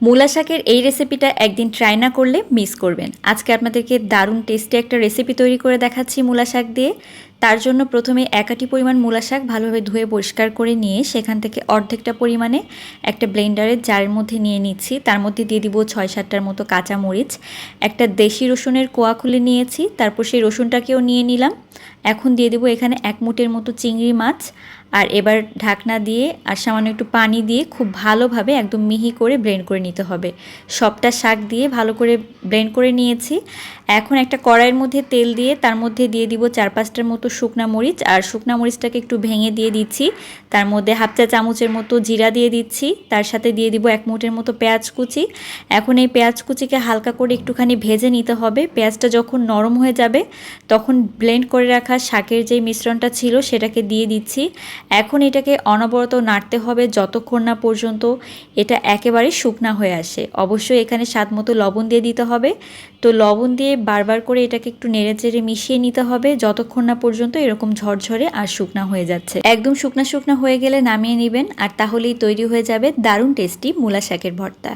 মূলা শাকের এই রেসিপিটা একদিন ট্রাই না করলে মিস করবেন। আজকে আপনাদেরকে দারুণ টেস্টি একটা রেসিপি তৈরি করে দেখাচ্ছি মূলা শাক দিয়ে। তার জন্য প্রথমে একাটি পরিমাণ মূলা শাক ভালোভাবে ধুয়ে পরিষ্কার করে নিয়ে সেখান থেকে অর্ধেকটা পরিমাণে একটা ব্লেন্ডারের জারের মধ্যে নিয়ে নিচ্ছি। তার মধ্যে দিয়ে দিব ছয় সাতটার মতো কাঁচা মরিচ একটা দেশি রসুনের কোয়া খুলে নিয়েছি, তারপর সেই রসুনটাকেও নিয়ে নিলাম। এখন দিয়ে দেবো এখানে এক মুটের মতো চিংড়ি মাছ আর এবার ঢাকনা দিয়ে আর সামান্য একটু পানি দিয়ে খুব ভালোভাবে একদম মিহি করে ব্লেন্ড করে নিতে হবে। সবটা শাক দিয়ে ভালো করে ব্লেন্ড করে নিয়েছি। এখন একটা কড়াইয়ের মধ্যে তেল দিয়ে তার মধ্যে দিয়ে দিব চার পাঁচটার মতো শুকনা মরিচ, আর শুকনা মরিচটাকে একটু ভেঙে দিয়ে দিচ্ছি। তার মধ্যে হাফ চা চামচের মতো জিরা দিয়ে দিচ্ছি। তার সাথে দিয়ে দিব এক মুঠের মতো পেঁয়াজ কুচি। এখন এই পেঁয়াজ কুচিকে হালকা করে একটুখানি ভেজে নিতে হবে। পেঁয়াজটা যখন নরম হয়ে যাবে, তখন ব্লেন্ড করে রাখা শাকের যে মিশ্রণটা ছিল, সেটাকে দিয়ে দিচ্ছি। এখন এটাকে অনবরত নাড়তে হবে যতক্ষণ না পর্যন্ত এটা একেবারে শুকনা হয়ে আসে। অবশ্যই এখানে স্বাদ মতো লবণ দিয়ে দিতে হবে। তো লবণ দিয়ে বারবার করে এটাকে একটু নেড়ে চেড়ে মিশিয়ে নিতে হবে। যতক্ষণ না পর্যন্ত এরকম ঝরঝরে আর শুকনা হয়ে যাচ্ছে। একদম শুকনা শুকনা হয়ে গেলে নামিয়ে নেবেন আর তাহলেই তৈরি হয়ে যাবে দারুণ টেস্টি মূলা শাকের ভর্তা।